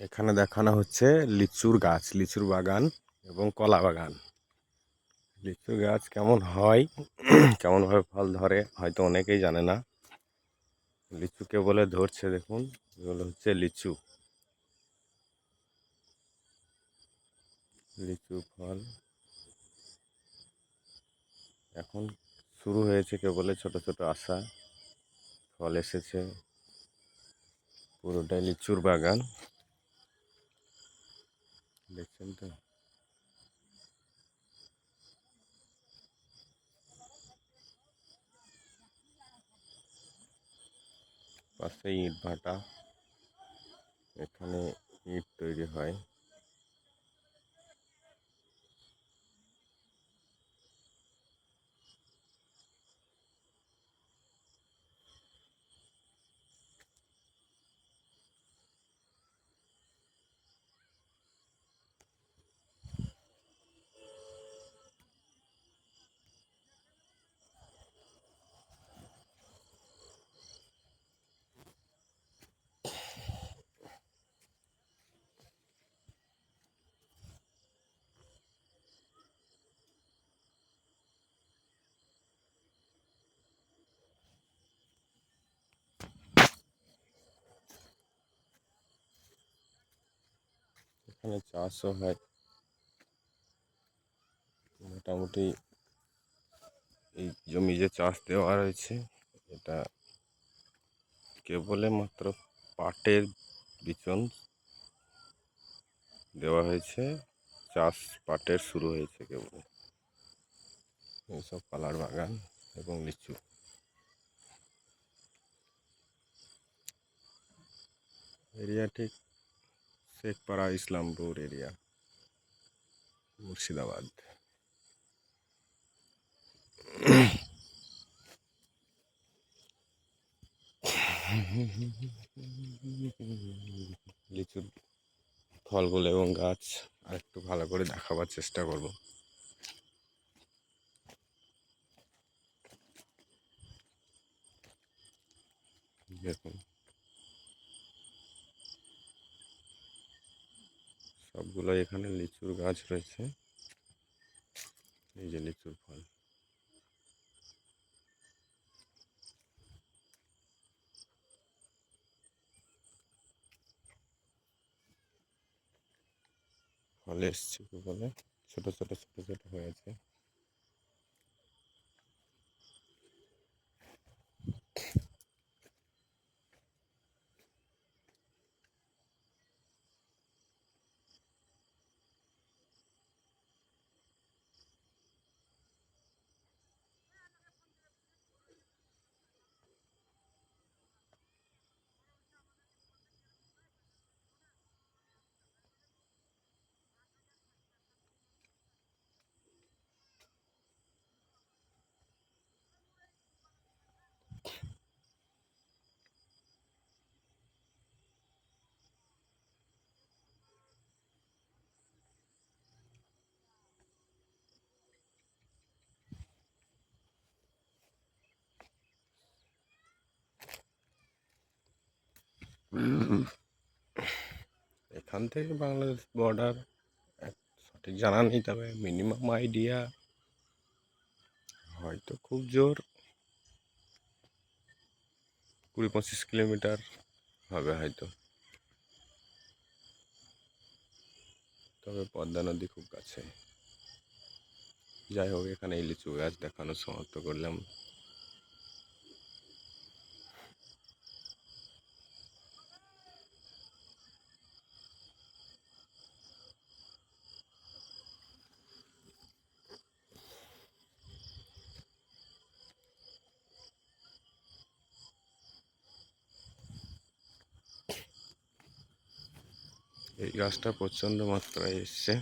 এখানে দেখানো হচ্ছে লিচুর গাছ, লিচুর বাগান এবং কলা বাগান। লিচু গাছ কেমন হয়? কেমনভাবে ফল ধরে, হয়তো অনেকেই জানে না। লিচুকে বলে ধরছে, দেখুন এগুলো হচ্ছে লিচু। লিচু, ফল। এখন শুরু হয়েছে কেবলে ছোট ছোট আশা। ফল এসেছে। পুরোটাই লিচুর বাগান। দেখছেন তো? পাশে ইট ভাটা। এখানে ইট তৈরি হয়। এখানে চাষও হয়। মোটামুটি এই জমি যে চাষ দেওয়া রয়েছে, এটা কেবলে মাত্র পাটের বিচন দেওয়া হয়েছে। চাষ পাটের শুরু হয়েছে কেবল। এইসব কলার বাগান এবং লিচু। এরিয়া ঠিক শেখপাড়া ইসলামপুর এরিয়া, মুর্শিদাবাদ। লিচুর ফলগুলো এবং গাছ আর একটু ভালো করে দেখাবার চেষ্টা করব। দেখুন। সবগুলো এখানে লিচুর গাছ রয়েছে। এই যে লিচুর ফল। ফল এসছে বলে? ছোট ছোট ছোট ছোট হয়েছে। এখান থেকে বাংলাদেশ বর্ডার সঠিক জানা নেই, তবে মিনিমাম আইডিয়া হয়তো খুব জোর। কুড়ি পঁচিশ কিলোমিটার হবে হয়তো। তবে পদ্মা নদী খুব কাছে। যাই হোক, এখানে এই লিচু গাছ দেখানো সমাপ্ত করলাম। এই গাছটা প্রচণ্ড মাত্রায় এসছে।